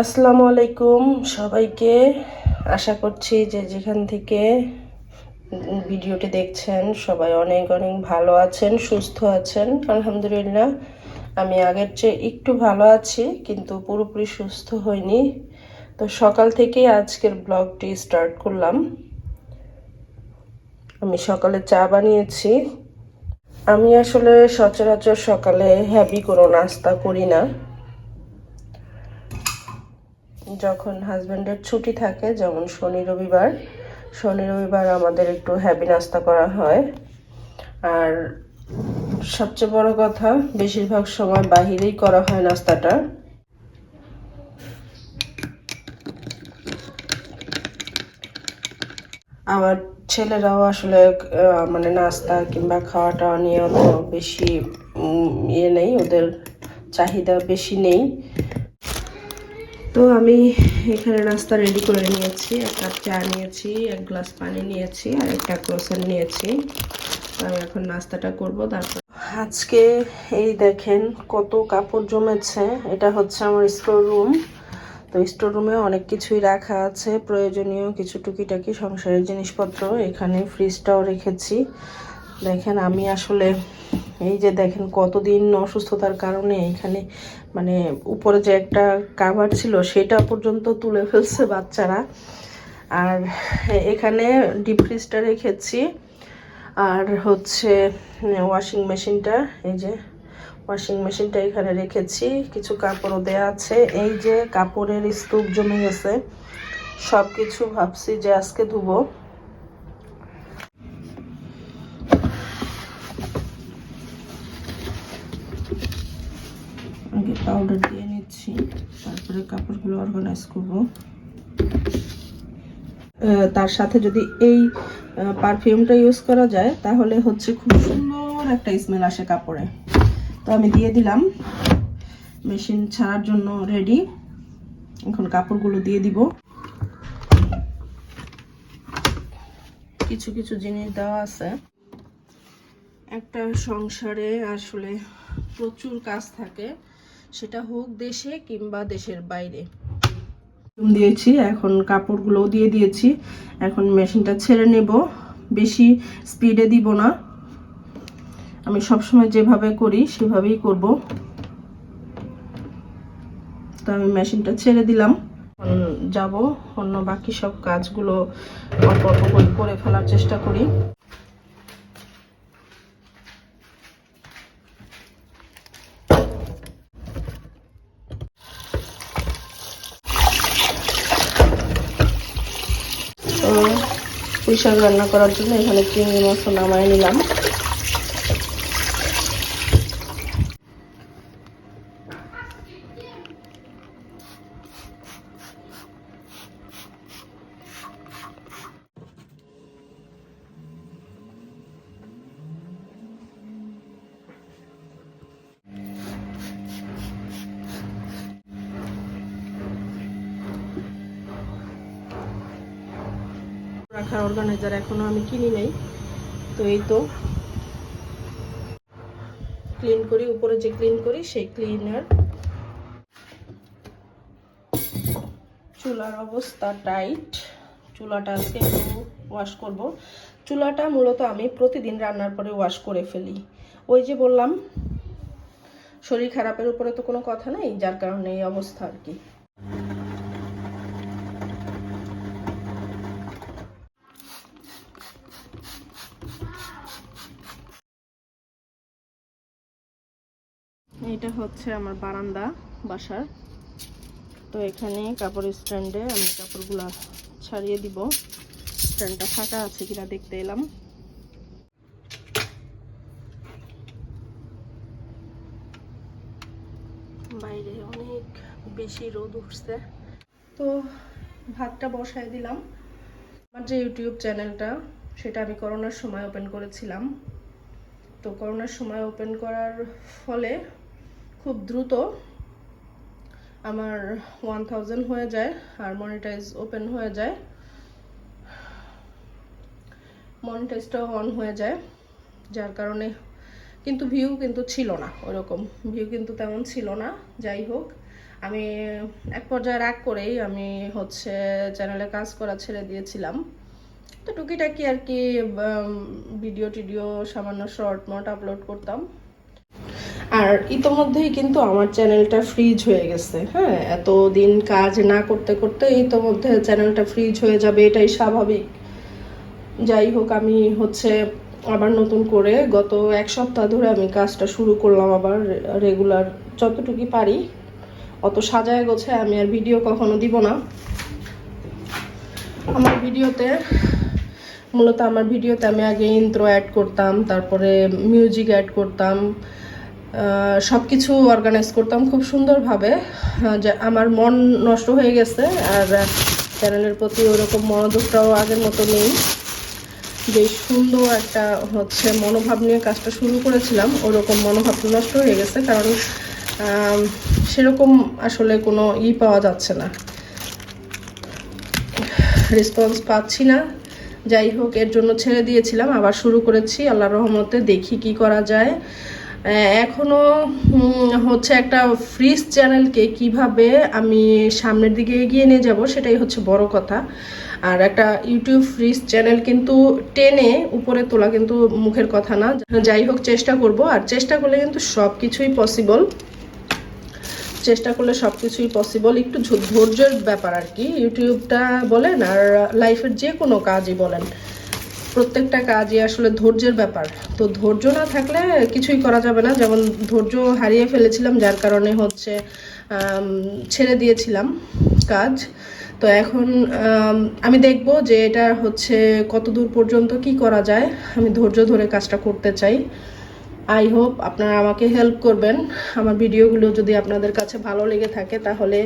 আসসালামু আলাইকুম সবাইকে। আশা করছি যে যেখান থেকে ভিডিওটি দেখছেন সবাই অনেক অনেক ভালো আছেন, সুস্থ আছেন। আলহামদুলিল্লাহ, আমি আগের চেয়ে একটু ভালো আছি, কিন্তু পুরোপুরি সুস্থ হইনি। তো সকাল থেকেই আজকের ব্লগটি স্টার্ট করলাম। আমি সকালে চা বানিয়েছি। আমি আসলে সচরাচর সকালে হ্যাভি কোনো নাস্তা করি না। যখন হাজব্যান্ডের ছুটি থাকে, যেমন শনি, রবিবার শনি, রবিবার আমাদের একটু হ্যাপি নাস্তা করা হয়। আর সবচেয়ে বড় কথা, বেশিরভাগ সময় বাহিরেই করা হয় নাস্তাটা। আমার ছেলেরাও আসলে মানে নাস্তা কিংবা খাওয়াটা নিয়ে অত বেশি ইয়ে নেই, ওদের চাহিদা বেশি নেই। তো আমি এখানে নাস্তা রেডি করে নিয়েছি, এক কাপ চা নিয়েছি, এক গ্লাস পানি নিয়েছি আর একটা ক্রোসেন্ট নিয়েছি। আমি এখন নাস্তাটা করব, তারপর আজকে এই দেখেন কত কাপড় জমেছে, এটা হচ্ছে আমার স্টোর রুম তো স্টোর রুমে অনেক কিছুই রাখা আছে, প্রয়োজনীয় কিছু টুকিটাকি সংসারের জিনিসপত্র, এখানে ফ্রিজটাও রেখেছি। দেখেন আমি আসলে এই যে দেখেন কতদিন অসুস্থতার কারণে এখানে মানে উপরে যে একটা কাভার ছিল সেটা পর্যন্ত তুলে ফেলছে বাচ্চারা। আর এখানে ডিপ ফ্রিজটা রেখেছি। আর হচ্ছে ওয়াশিং মেশিনটা এই যে ওয়াশিং মেশিনটা এখানে রেখেছি। কিছু কাপড়ও দেয়া আছে। এই যে কাপড়ের স্তূপ জমে গেছে। সব কিছু ভাবছি যে আজকে ধুবো আগে পাউডার দিয়ে নিচ্ছি। তারপরে কাপড়গুলো অর্গানাইজ করব। তার সাথে যদি এই পারফিউমটা ইউজ করা যায়, তাহলে হচ্ছে খুব সুন্দর একটা স্মেল আসে কাপড়ে। তো আমি দিয়ে দিলাম। মেশিন ছাড়ার জন্য রেডি এখন কাপড়গুলো দিয়ে দিব। কিছু কিছু জিনিস দেওয়া আছে। একটা সংসারে আসলে প্রচুর কাজ থাকে। সেটা হোক দেশে কিংবা দেশের বাইরে। দিয়েছি, এখন কাপড়গুলোও দিয়ে দিয়েছি। এখন মেশিনটা ছেড়ে নেব। বেশি স্পিডে দিব না। আমি সবসময় যেভাবে করি, সেভাবেই করব। তো আমি মেশিনটা ছেড়ে দিলাম। যাব, অন্য বাকি সব কাজগুলো অল্প অল্প করে করে ফেলার চেষ্টা করি। পুঁই শাক রান্না করার জন্য এখানে চিংড়ি মাছও নামায় নিলাম। রাখার অর্গানাইজার এখনও আমি কিনি নাই। তো এই তো ক্লিন করি, উপরে যে ক্লিন করি, সেই ক্লিনার চুলার অবস্থা টাইট চুলাটা আজকে ওয়াশ করব। চুলাটা মূলত আমি প্রতিদিন রান্নার পরে ওয়াশ করে ফেলি। ওই যে বললাম, শরীর খারাপের উপরে তো কোনো কথা নেই, যার কারণে এই অবস্থা আর কি। এটা হচ্ছে আমার বারান্দা বাসার। তো এখানে কাপড় স্ট্যান্ডে আমি কাপড়গুলো ছাড়িয়ে দিব। স্ট্যান্ডটা ফাঁকা আছে কিনা দেখতে এলাম। বাইরে অনেক বেশি রোদ উঠছে। তো ভাতটা বসায় দিলাম। আমার যে ইউটিউব চ্যানেলটা, সেটা আমি করোনার সময় ওপেন করেছিলাম। তো করোনার সময় ওপেন করার ফলে খুব দ্রুত আমার ওয়ান থাউজেন্ড হয়ে যায় আর মনিটাইজ ওপেন হয়ে যায়। মনিটাইজটাও অন হয়ে যায়, যার কারণে কিন্তু ভিউ কিন্তু ছিল না ওরকম। ভিউ কিন্তু তেমন ছিল না, যাই হোক। আমি এক পর্যায়ে রাগ করেই আমি হচ্ছে চ্যানেলে কাজ করা ছেড়ে দিয়েছিলাম। তো টুকিটাকি আর কি ভিডিও টিডিও সামান্য শর্ট মট আপলোড করতাম। আর ইতোমধ্যেই কিন্তু আমার চ্যানেলটা ফ্রিজ হয়ে গেছে হ্যাঁ? এতদিন কাজ না করতে করতে ইতোমধ্যে চ্যানেলটা ফ্রিজ হয়ে যাবে, এটাই স্বাভাবিক। যাই হোক, আমি হচ্ছে আবার নতুন করে গত এক সপ্তাহ ধরে আমি কাজটা শুরু করলাম আবার রেগুলার যতটুকু পারি। অত সাজায় গোছায় আমি আর ভিডিও কখনো দিব না। আমার ভিডিওতে মূলত আমার ভিডিওতে আমি আগে ইন্ট্রো অ্যাড করতাম, তারপরে মিউজিক অ্যাড করতাম সব কিছু অর্গানাইজ করতাম খুব সুন্দরভাবে। যে আমার মন নষ্ট হয়ে গেছে আর চ্যানেলের প্রতি ওরকম মনোযোগটাও আগের মতো নেই। যে সুন্দর একটা হচ্ছে মনোভাব নিয়ে কাজটা শুরু করেছিলাম, ওরকম মনোভাব নষ্ট হয়ে গেছে কারণ সেরকম আসলে কোনো ই পাওয়া যাচ্ছে না। রেসপন্স পাচ্ছি না। যাই হোক, এর জন্য ছেড়ে দিয়েছিলাম, আবার শুরু করেছি আল্লাহ রহমতে দেখি কি করা যায়। আহ, এখনও হচ্ছে একটা ফ্রিজ চ্যানেলকে কীভাবে আমি সামনের দিকে এগিয়ে নিয়ে যাব সেটাই হচ্ছে বড় কথা। আর একটা ইউটিউব ফ্রিজ চ্যানেল কিন্তু টেনে উপরে তোলা কিন্তু মুখের কথা না। যাই হোক চেষ্টা করব। আর চেষ্টা করলে কিন্তু সব কিছুই পসিবল চেষ্টা করলে সব কিছুই পসিবল একটু ধৈর্যের ব্যাপার আর কি। ইউটিউবটা বলেন আর লাইফের যে কোনো কাজই বলেন। প্রত্যেকটা কাজই আসলে ধৈর্যের ব্যাপার। তো ধৈর্য না থাকলে কিছুই করা যাবে না। যেমন ধৈর্য হারিয়ে ফেলেছিলাম, যার কারণে হচ্ছে ছেড়ে দিয়েছিলাম কাজ। তো এখন, আমি দেখব যে এটা হচ্ছে কত দূর পর্যন্ত কি করা যায়। আমি ধৈর্য ধরে কাজটা করতে চাই। আই হোপ আপনারা আমাকে হেল্প করবেন। আমার ভিডিওগুলো যদি আপনাদের কাছে ভালো লেগে থাকে, তাহলে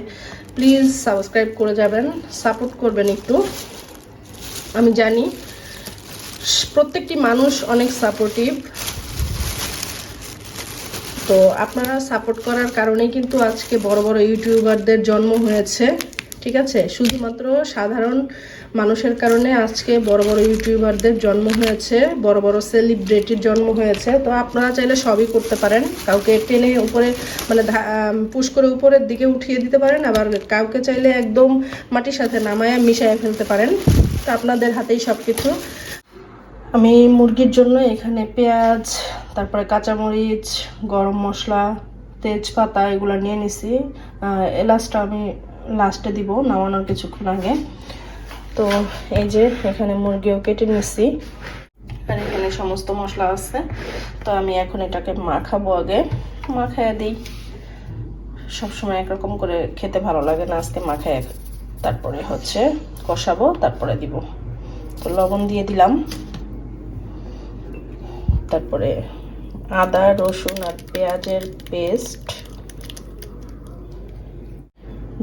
প্লিজ সাবস্ক্রাইব করে যাবেন। সাপোর্ট করবেন একটু। আমি জানি প্রত্যেকটি মানুষ অনেক সাপোর্টিভ তো আপনারা সাপোর্ট করার কারণেই কিন্তু আজকে বড় বড় ইউটিউবারদের জন্ম হয়েছে, ঠিক আছে? শুধুমাত্র সাধারণ মানুষের কারণে আজকে বড় বড় ইউটিউবারদের জন্ম হয়েছে, বড় বড় সেলিব্রিটির জন্ম হয়েছে। তো আপনারা চাইলে সবই করতে পারেন। কাউকে টেনে উপরে মানে পুশ করে উপরের দিকে উঠিয়ে দিতে পারেন, আবার কাউকে চাইলে একদম মাটির সাথে নামায়া মিশাইয়া ফেলতে পারেন। তো আপনাদের হাতেই সব কিছু আমি মুরগির জন্য এখানে পেঁয়াজ, তারপরে কাঁচামরিচ, গরম মশলা, তেজপাতা এগুলো নিয়ে নিছি। এলাচটা আমি লাস্টে দিব নামানোর কিছুক্ষণ আগে। তো এই যে এখানে মুরগিও কেটে নিছি। আর এখানে সমস্ত মশলা আছে। তো আমি এখন এটাকে মাখাবো আগে। মাখাইয়া দিই। সবসময় একরকম করে খেতে ভালো লাগে না। আজকে মাখায় তারপরে হচ্ছে কষাবো, তারপরে দিব। তো লবণ দিয়ে দিলাম। তারপরে আদা রসুন আর পেঁয়াজের পেস্ট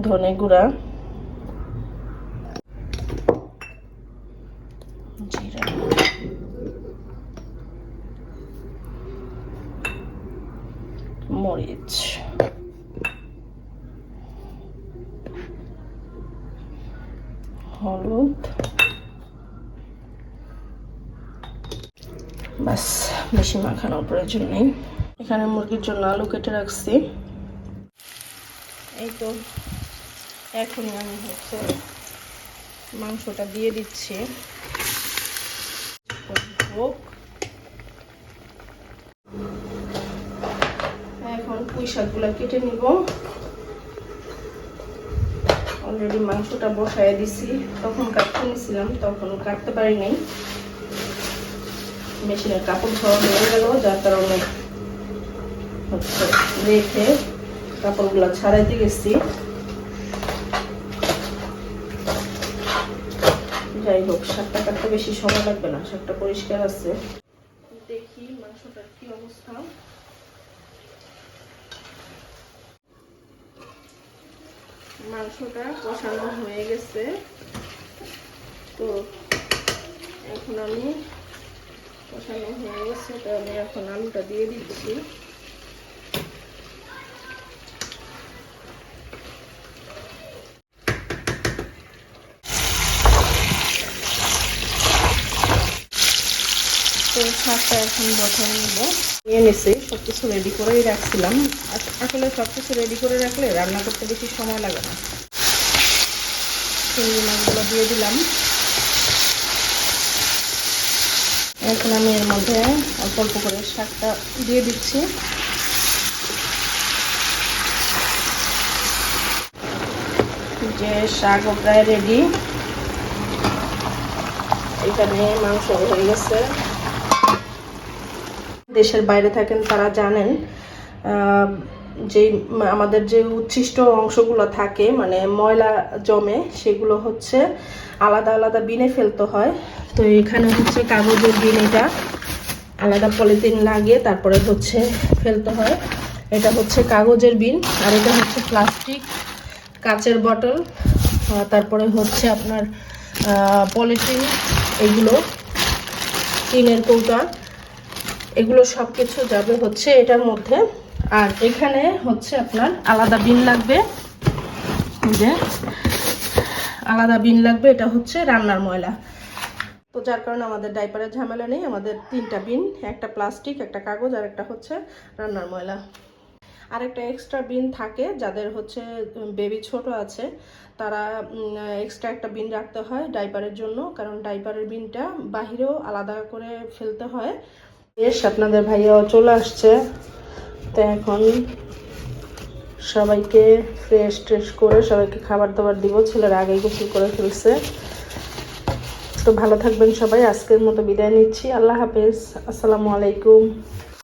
ধনে গুঁড়া মরিচ। হলুদ। বাস বেশি মাখানোর প্রয়োজন নেই। এখানে মুরগির জন্য আলু কেটে রাখছি। এই তো এখনই আমি হচ্ছে মাংসটা দিয়ে দিচ্ছি। এখন পুঁই শাকগুলো কেটে নিব। অলরেডি মাংসটা বসায় দিছি। তখন কাটতে নিছিলাম তখন কাটতে পারি নাই। মেশিনের কাপড় ধোয়া হয়ে গেল, যার কারণে হচ্ছে রেখে কাপড়গুলো ছাড়াইতে গেছি। যাই হোক, শাকটা কাটতে বেশি সময় লাগবে না, শাকটা পরিষ্কার আছে। দেখি মাংসটার কি অবস্থা। মাংসটা কষানো হয়ে গেছে। তো এখন আমি কষানো হয়ে গেছে তো আমি এখন আলুটা দিয়ে দিচ্ছি। শাকটা এখন বসাই নেব। নিয়ে নিছি রেডি করেই রাখছিলাম। আসলে সব কিছু রেডি করে রাখলে রান্না করতে বেশি সময় লাগে না। চিংড়ি মাছগুলো দিয়ে দিলাম। এখন আমি এর মধ্যে অল্প অল্প করে শাকটা দিয়ে দিচ্ছি। যে শাক প্রায় রেডি এখানে মাংস হয়ে গেছে। দেশের বাইরে থাকেন তারা জানেন যে আমাদের যে উচ্ছিষ্ট অংশগুলো থাকে মানে ময়লা জমে, সেগুলো হচ্ছে আলাদা আলাদা বিনে ফেলতে হয়। তো এখানে হচ্ছে কাগজের বিন এটা। আলাদা পলিথিন লাগিয়ে তারপরে হচ্ছে ফেলতে হয়। এটা হচ্ছে কাগজের বিন আর এটা হচ্ছে প্লাস্টিক কাচের বটল। তারপরে হচ্ছে আপনার পলিথিন, এগুলো, টিনের কৌটা। এগুলো সব কিছু যাবে হচ্ছে এটার মধ্যে। আর এখানে হচ্ছে আপনার আলাদা বিন লাগবে। যে আলাদা বিন লাগবে, এটা হচ্ছে রান্নার ময়লা। তো যার কারণে আমাদের ডাইপারের ঝামেলা নেই, আমাদের তিনটা বিন, একটা প্লাস্টিক একটা কাগজ, আর একটা হচ্ছে রান্নার ময়লা। আর একটা এক্সট্রা বিন থাকে, যাদের হচ্ছে বেবি ছোট আছে, তারা এক্সট্রা একটা বিন রাখতে হয় ডাইপারের জন্য, কারণ ডাইপারের বিনটা বাহিরেও আলাদা করে ফেলতে হয়। বেশ, আপনাদের ভাইয়াও চলে আসছে। তো এখন সবাইকে ফ্রেশ ট্রেশ করে সবাইকে খাবার দাবার দিব। ছেলের আগেই গোসল করে ফেলছে। তো ভালো থাকবেন সবাই। আজকের মতো বিদায় নিচ্ছি। আল্লাহ হাফেজ। আসসালামু আলাইকুম।